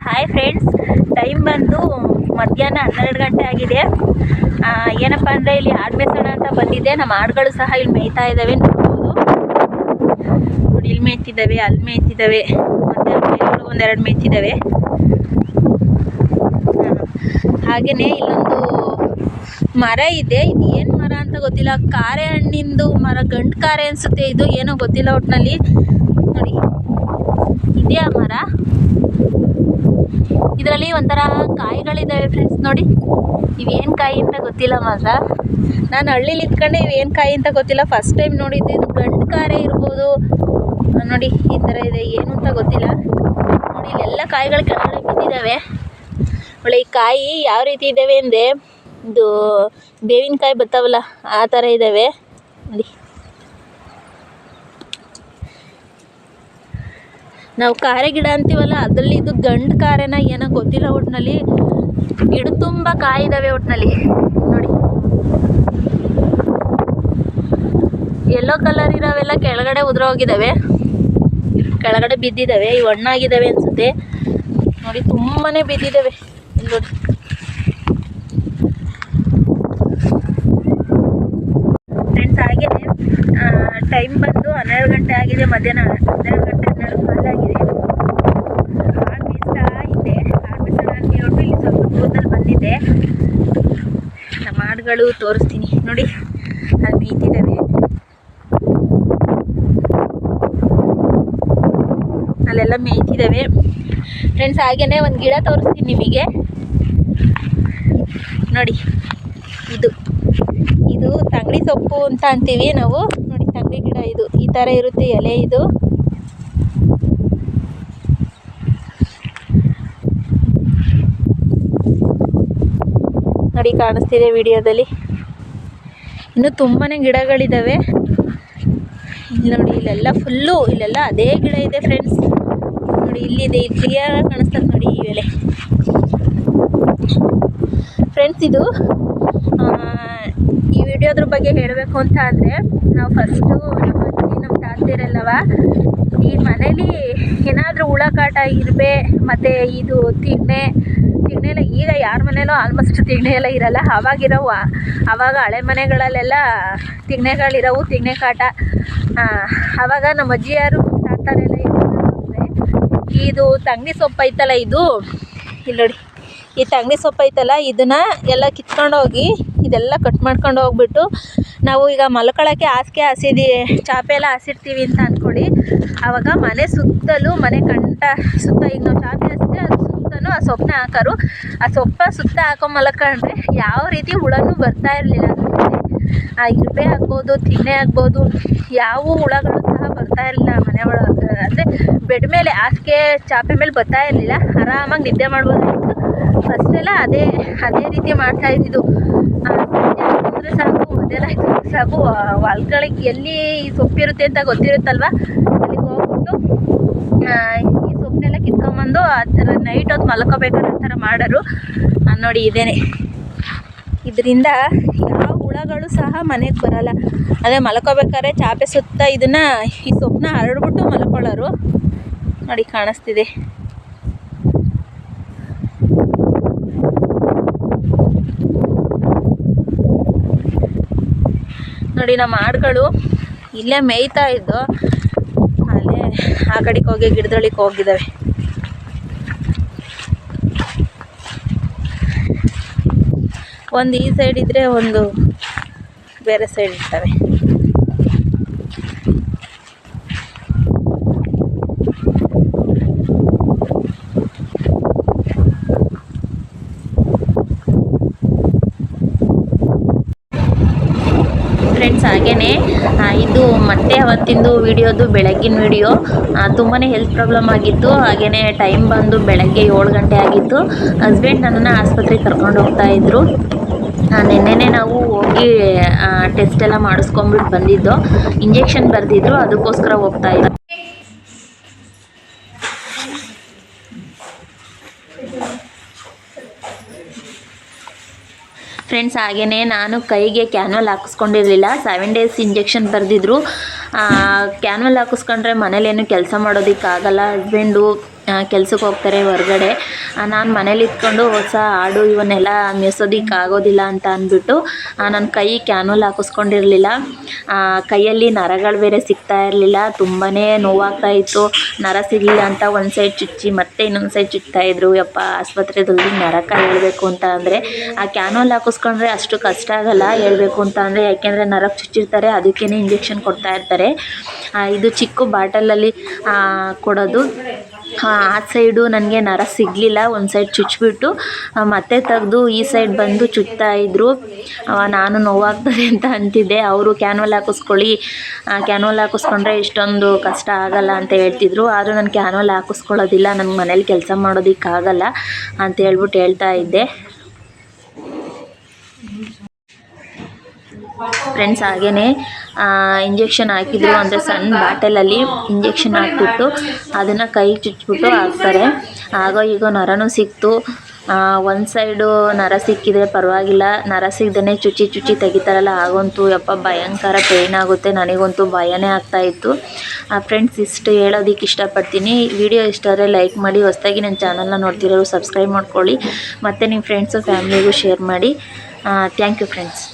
Hi friends time ಬಂದು ಮಧ್ಯಾಹ್ನ ಹನ್ನೆರಡು ಗಂಟೆ ಆಗಿದೆ. ಆ, ಏನಪ್ಪ ಅಂದರೆ ಇಲ್ಲಿ ಆಡು ಮೇಸೋಣ ಅಂತ ಬಂದಿದೆ ನಮ್ಮ ಆಡುಗಳು ಸಹ ಇಲ್ಲಿ ಮೇಯ್ತಾ ಇದ್ದಾವೆ ನೋಡ್ಬೋದು ನೋಡಿ ಇಲ್ಲಿ ಮೇಯ್ತಿದ್ದಾವೆ ಅಲ್ಲಿ ಮೇಯ್ತಿದ್ದಾವೆ. ಮತ್ತೆ ಮೇಯ್ಗಳು ಒಂದೆರಡು ಮೇಯ್ತಿದ್ದಾವೆ. ಹಾಗೆಯೇ ಇಲ್ಲೊಂದು ಮರ ಇದೆ. ಇದು ಏನು ಮರ ಅಂತ ಗೊತ್ತಿಲ್ಲ. ಕಾರೆ ಹಣ್ಣಿಂದು ಮರ ಗಂಡು ಕಾರೆ ಅನಿಸುತ್ತೆ ಇದು. ಏನೋ ಗೊತ್ತಿಲ್ಲ ಒಟ್ಟಿನಲ್ಲಿ ನೋಡಿ ಇದೆಯಾ ಮರ. ಇದರಲ್ಲಿ ಒಂಥರ ಕಾಯಿಗಳಿದ್ದಾವೆ ಫ್ರೆಂಡ್ಸ್ ನೋಡಿ. ಇವೇನು ಕಾಯಿ ಅಂತ ಗೊತ್ತಿಲ್ಲ ಮಾತ್ರ ನಾನು ಹಳ್ಳಿಲಿ ಇದ್ಕೊಂಡೆ ಇವೇನು ಕಾಯಿ ಅಂತ ಗೊತ್ತಿಲ್ಲ. ಫಸ್ಟ್ ಟೈಮ್ ನೋಡಿದ್ದು ಇದು ಗಂಡು ಕಾರೇ ಇರ್ಬೋದು. ನೋಡಿ ಈ ಥರ ಇದೆ, ಏನು ಅಂತ ಗೊತ್ತಿಲ್ಲ. ನೋಡಿ ಇಲ್ಲೆಲ್ಲ ಕಾಯಿಗಳು ಕೆಳಗಡೆ ಬಿದ್ದಿದ್ದಾವೆ ಒಳ್ಳೆ ಈ ಕಾಯಿ ಯಾವ ರೀತಿ ಇದ್ದಾವೆ ಅಂದರೆ, ಇದು ಬೇವಿನಕಾಯಿ ಬರ್ತಾವಲ್ಲ ಆ ಥರ ಇದ್ದಾವೆ ನೋಡಿ. ನಾವು ಕಾರೆ ಗಿಡ ಅಂತೀವಲ್ಲ, ಅದರಲ್ಲಿ ಇದು ಗಂಡು ಕಾರೆನ ಏನೋ ಗೊತ್ತಿಲ್ಲ ಒಟ್ಟಿನಲ್ಲಿ ಗಿಡ ತುಂಬ ಕಾಯಿದಾವೆ ಒಟ್ಟಿನಲ್ಲಿ ನೋಡಿ. ಯೆಲ್ಲೋ ಕಲರ್ ಇರೋವೆಲ್ಲ ಕೆಳಗಡೆ ಉದುರೋಗಿದ್ದಾವೆ ಕೆಳಗಡೆ ಬಿದ್ದಿದ್ದಾವೆ ಇವು ಹಣ್ಣಾಗಿದ್ದಾವೆ ಅನಿಸುತ್ತೆ. ನೋಡಿ ತುಂಬಾ ಬಿದ್ದಿದ್ದಾವೆ ಇಲ್ಲಿ ನೋಡಿ ಫ್ರೆಂಡ್ಸ್ ಹಾಗೆ ಟೈಮ್ ಬಂದು ಹನ್ನೆರಡು ಗಂಟೆ ಆಗಿದೆ, ಮಧ್ಯಾಹ್ನ ಹನ್ನೆರಡು ಗಂಟೆ ಹನ್ನೆರಡು ಕಾಲಾಗಿದೆ ಹಾಡು ಬೀಸ್ತಾ ಇದ್ದೆ ಹಾಡು ಬೀಸ್ತಾ ಇಲ್ಲಿ ಸ್ವಲ್ಪ ದೂರದಲ್ಲಿ ಬಂದಿದ್ದೆ. ನಮ್ಮ ಹಾಡುಗಳು ತೋರಿಸ್ತೀನಿ. ನೋಡಿ ಅಲ್ಲಿ ಬೀತಿದ್ದಾವೆ ಅಲ್ಲೆಲ್ಲ ಮೇಯ್ತಿದ್ದಾವೆ ಫ್ರೆಂಡ್ಸ್ ಹಾಗೇನೆ ಒಂದು ಗಿಡ ತೋರಿಸ್ತೀನಿ ನಿಮಗೆ. ನೋಡಿ, ಇದು. ಇದು ತಂಗಡಿ ಸೊಪ್ಪು ಅಂತ ಅಂತೀವಿ ನಾವು. ನೋಡಿ ಗಿಡ ಇದು. ಈ ತರ ಇರುತ್ತೆ ಎಲೆ ಇದು. ನೋಡಿ ಕಾಣಿಸ್ತಿದೆ ವಿಡಿಯೋದಲ್ಲಿ. ಇನ್ನು ತುಂಬಾ ಗಿಡಗಳಿದ್ದಾವೆ ಇಲ್ಲಿ ನೋಡಿ ಇಲ್ಲೆಲ್ಲ ಫುಲ್ಲು ಇಲ್ಲೆಲ್ಲ ಅದೇ ಗಿಡ ಇದೆ ಫ್ರೆಂಡ್ಸ್ ನೋಡಿ ಇಲ್ಲಿದೆ ಕ್ಲಿಯರ್ ಕಾಣಿಸ್ತದೆ ನೋಡಿ ಈ ವೇಳೆ ಫ್ರೆಂಡ್ಸ್ ಇದು ವಿಡಿಯೋದ್ರ ಬಗ್ಗೆ ಹೇಳಬೇಕು ಅಂತ ಅಂದರೆ ನಾವು ಫಸ್ಟು ನಮ್ಮ ಅಜ್ಜಿ ನಮ್ಮ ತಾತಿರಲ್ಲವ ಈ ಮನೇಲಿ ಏನಾದರೂ ಹುಳ ಕಾಟ ಇರ್ಬೆ, ಮತ್ತು ಇದು ತಿಣ್ಣೆ ತಿಣ್ಣೆ ಎಲ್ಲ ಈಗ ಯಾರ ಮನೇಲೂ ಆಲ್ಮೋಸ್ಟ್ ತಿಣ್ಣೆ ಎಲ್ಲ ಇರಲ್ಲ. ಅವಾಗಿರೋ ಅವಾಗ ಹಳೆ ಮನೆಗಳಲ್ಲೆಲ್ಲ ತಿಣ್ಣೆಗಳಿರೋವು, ತಿಣ್ಣೆ ಕಾಟ. ಆವಾಗ ನಮ್ಮ ಅಜ್ಜಿಯಾರು ತಾತಾರೆಲ್ಲ ಇದು ತಂಗಿ ಸೊಪ್ಪು ಐತಲ್ಲ ಇದು? ಇಲ್ಲಿ ನೋಡಿ. ಈ ತಂಗಡಿ ಸೊಪ್ಪು ಐತಲ್ಲ, ಇದನ್ನು ಎಲ್ಲ ಕಿತ್ಕೊಂಡೋಗಿ ಇದೆಲ್ಲ ಕಟ್ ಮಾಡ್ಕೊಂಡು ಹೋಗ್ಬಿಟ್ಟು ನಾವು ಈಗ ಮಲ್ಕೊಳ್ಳೋಕ್ಕೆ ಹಾಸಿಗೆ ಹಾಸಿದಿ, ಚಾಪೆ ಎಲ್ಲ ಹಾಸಿರ್ತೀವಿ ಅಂತ ಅಂದ್ಕೊಳ್ಳಿ ಆವಾಗ ಮನೆ ಸುತ್ತಲೂ ಮನೆ ಕಂಟ ಸುತ್ತ ಈಗ ನಾವು ಚಾಪೆ ಹಾಸಿದ್ರೆ ಅದು ಸುತ್ತಲೂ ಆ ಸೊಪ್ಪನ್ನ ಹಾಕೋರು. ಆ ಸೊಪ್ಪ ಸುತ್ತ ಹಾಕೋ ಮಲ್ಕೊಂಡ್ರೆ ಯಾವ ರೀತಿ ಹುಳನೂ ಬರ್ತಾ ಇರಲಿಲ್ಲ. ಆ ಇರುವೆ ಆಗ್ಬೋದು, ತಿನ್ನೆ ಆಗ್ಬೋದು, ಯಾವ ಹುಳಗಳು ಸಹ ಬರ್ತಾ ಇರಲಿಲ್ಲ ಮನೆ ಒಳಗೆ. ಅಂದರೆ ಬೆಡ್ ಮೇಲೆ ಹಾಸಿಗೆ, ಚಾಪೆ ಮೇಲೆ ಬರ್ತಾ ಇರಲಿಲ್ಲ. ಆರಾಮಾಗಿ ನಿದ್ದೆ ಮಾಡ್ಬೋದಾಗಿತ್ತು ಎಲ್ಲ ಅದೇ ಅದೇ ರೀತಿ ಮಾಡ್ತಾ ಇದ್ದಿದ್ದು. ಅಂದ್ರೆ ಸಾಕು ಮಧ್ಯಾಹ್ನ ಸಾಕು ಹೊಲ್ಗಳಿಗೆ ಎಲ್ಲಿ ಈ ಸೊಪ್ಪಿರುತ್ತೆ ಅಂತ ಗೊತ್ತಿರುತ್ತಲ್ವ? ಅಲ್ಲಿಗೆ ಹೋಗ್ಬಿಟ್ಟು ಈ ಸೊಪ್ಪನ್ನೆಲ್ಲ ಕಿತ್ಕೊಂಬಂದು ಆ ಥರ ನೈಟ್ ಹೊತ್ತು ಮಲ್ಕೋಬೇಕಾದ್ರೆ ಆ ಥರ ಮಾಡೋರು. ನೋಡಿ ಇದೇನೆ. ಇದರಿಂದ ಯಾವ ಹುಳಗಳು ಸಹ ಮನೆಗೆ ಬರಲ್ಲ. ಅದೇ ಮಲ್ಕೋಬೇಕಾದ್ರೆ ಚಾಪೆ ಸುತ್ತ ಇದನ್ನು ಈ ಸೊಪ್ಪನ್ನ ಹರಡ್ಬಿಟ್ಟು ಮಲ್ಕೊಳ್ಳೋರು. ನೋಡಿ, ಕಾಣಿಸ್ತಿದೆ. ನೋಡಿ ನಮ್ಮ ಆಡುಗಳು ಇಲ್ಲೇ ಮೇಯ್ತಾ ಇದ್ದು ಅಲ್ಲೇ ಆ ಕಡೆಗೆ ಹೋಗಿ ಗಿಡದೊಳಿಗೆ ಹೋಗಿದ್ದಾವೆ. ಒಂದು ಈ ಸೈಡ್ ಇದ್ದರೆ ಒಂದು ಬೇರೆ ಸೈಡ್ ಇರ್ತವೆ. ಫ್ರೆಂಡ್ಸ್ ಇದು ಮತ್ತೆ ಅವತ್ತಿಂದು ವಿಡಿಯೋದು ಬೆಳಗ್ಗಿನ ವಿಡಿಯೋ. ತುಂಬಾ ಹೆಲ್ತ್ ಪ್ರಾಬ್ಲಮ್ ಆಗಿತ್ತು. ಹಾಗೆಯೇ ಟೈಮ್ ಬಂದು ಬೆಳಗ್ಗೆ ಏಳು ಗಂಟೆ ಆಗಿತ್ತು. ಹಸ್ಬೆಂಡ್ ನನ್ನನ್ನು ಆಸ್ಪತ್ರೆಗೆ ಕರ್ಕೊಂಡು ಹೋಗ್ತಾ ಇದ್ದರು ನಿನ್ನೆ ನಾವು ಹೋಗಿ ಟೆಸ್ಟ್ ಎಲ್ಲ ಮಾಡಿಸ್ಕೊಂಬಿಟ್ಟು ಬಂದಿದ್ದು. ಇಂಜೆಕ್ಷನ್ ಬರೆದಿದ್ರು, ಅದಕ್ಕೋಸ್ಕರ ಹೋಗ್ತಾ ಇದ್ದೆ ಫ್ರೆಂಡ್ಸ್ ಹಾಗೆಯೇ ನಾನು ಕೈಗೆ ಕ್ಯಾನ್ವಲ್ ಹಾಕಿಸ್ಕೊಂಡಿರಲಿಲ್ಲ. ಸೆವೆನ್ ಡೇಸ್ ಇಂಜೆಕ್ಷನ್ ಬರೆದಿದ್ರು. ಕ್ಯಾನ್ವಲ್ ಹಾಕಿಸ್ಕೊಂಡ್ರೆ ಮನೇಲೇನು ಕೆಲಸ ಮಾಡೋದಕ್ಕಾಗಲ್ಲ ಹಸ್ಬೆಂಡು ಕೆಲ್ಸಕ್ಕೆ ಹೋಗ್ತಾರೆ ಹೊರಗಡೆ. ನಾನು ಮನೇಲಿ ಇದ್ಕೊಂಡು ಹೊಸ ಹಾಡು ಇವನ್ನೆಲ್ಲ ಮೆಸೋದಿಕ್ಕೆ ಆಗೋದಿಲ್ಲ ಅಂತ ಅಂದ್ಬಿಟ್ಟು ನನ್ನ ಕೈ ಕ್ಯಾನುಲ್ ಹಾಕಿಸ್ಕೊಂಡಿರಲಿಲ್ಲ. ಕೈಯಲ್ಲಿ ನರಗಳು ಬೇರೆ ಸಿಗ್ತಾ ಇರಲಿಲ್ಲ. ತುಂಬಾ ನೋವಾಗ್ತಾ ಇತ್ತು. ನರ ಸಿಗಲಿಲ್ಲ ಅಂತ ಒಂದು ಸೈಡ್ ಚುಚ್ಚಿ ಮತ್ತೆ ಇನ್ನೊಂದು ಸೈಡ್ ಚುಚ್ತಾಯಿದ್ರು ಯಪ್ಪ, ಆಸ್ಪತ್ರೆದಲ್ಲಿ ನರಕ ಹೇಳ್ಬೇಕು ಅಂತ ಅಂದರೆ, ಆ ಕ್ಯಾನುಲ್ ಹಾಕಿಸ್ಕೊಂಡ್ರೆ ಅಷ್ಟು ಕಷ್ಟ ಆಗಲ್ಲ ಹೇಳಬೇಕು ಅಂತ ಅಂದರೆ, ಯಾಕೆಂದರೆ ನರಕ್ಕೆ ಚುಚ್ಚಿರ್ತಾರೆ ಅದಕ್ಕೇ ಇಂಜೆಕ್ಷನ್ ಕೊಡ್ತಾ ಇರ್ತಾರೆ. ಇದು ಚಿಕ್ಕ ಬಾಟಲಲ್ಲಿ ಕೊಡೋದು. ಆ ಸೈಡು ನನಗೆ ನರ ಸಿಗಲಿಲ್ಲ, ಒಂದು ಸೈಡ್ ಚುಚ್ಚಿಬಿಟ್ಟು ಮತ್ತೆ ತೆಗೆದು ಈ ಸೈಡ್ ಬಂದು ಚುಚ್ತಾ ಇದ್ದರು ನಾನು ನೋವಾಗ್ತದೆ ಅಂತ ಅಂತಿದ್ದೆ. ಅವರು ಕ್ಯಾನ್ವಲ್ ಹಾಕಿಸ್ಕೊಳ್ಳಿ. ಕ್ಯಾನ್ವಲ್ ಹಾಕಿಸ್ಕೊಂಡ್ರೆ ಇಷ್ಟೊಂದು ಕಷ್ಟ ಆಗಲ್ಲ ಅಂತ ಹೇಳ್ತಿದ್ರು. ಆದರೂ ನಾನು ಕ್ಯಾನ್ವಲ್ ಹಾಕಿಸ್ಕೊಳ್ಳೋದಿಲ್ಲ. ನನ್ನ ಮನೇಲಿ ಕೆಲಸ ಮಾಡೋದಕ್ಕಾಗಲ್ಲ ಅಂತ ಹೇಳ್ಬಿಟ್ಟು ಹೇಳ್ತಾ ಇದ್ದೆ. ಫ್ರೆಂಡ್ಸ್ ಹಾಗೇ ಇಂಜೆಕ್ಷನ್ ಹಾಕಿದ್ರು ಅಂದರೆ ಸಣ್ಣ ಬಾಟಲಲ್ಲಿ ಇಂಜೆಕ್ಷನ್ ಹಾಕ್ಬಿಟ್ಟು ಅದನ್ನು ಕೈ ಚುಚ್ಚಿಬಿಟ್ಟು ಹಾಕ್ತಾರೆ. ಆಗೋ ಈಗ ನರನೂ ಸಿಕ್ತು. ಒಂದು ಸೈಡು ನರ ಸಿಕ್ಕಿದ್ರೆ ಪರವಾಗಿಲ್ಲ. ನರ ಸಿಗ್ದೇ ಚುಚ್ಚಿ ಚುಚ್ಚಿ ತೆಗಿತಾರಲ್ಲ ಆಗಂತೂ ಯಪ್ಪ ಭಯಂಕರ ಪೇಯ್ನ್ ಆಗುತ್ತೆ. ನನಗಂತೂ ಭಯನೇ ಆಗ್ತಾಯಿತ್ತು ಫ್ರೆಂಡ್ಸ್ ಇಷ್ಟು ಹೇಳೋದಕ್ಕೆ ಇಷ್ಟಪಡ್ತೀನಿ. ವಿಡಿಯೋ ಇಷ್ಟ ಆದರೆ ಲೈಕ್ ಮಾಡಿ. ಹೊಸ್ದಾಗಿ ನನ್ನ ಚಾನಲ್ನ ನೋಡ್ತಿರೋರು ಸಬ್ಸ್ಕ್ರೈಬ್ ಮಾಡ್ಕೊಳ್ಳಿ. ಮತ್ತು ನಿಮ್ಮ ಫ್ರೆಂಡ್ಸು ಫ್ಯಾಮ್ಲಿಗೂ ಶೇರ್ ಮಾಡಿ. Thank you friends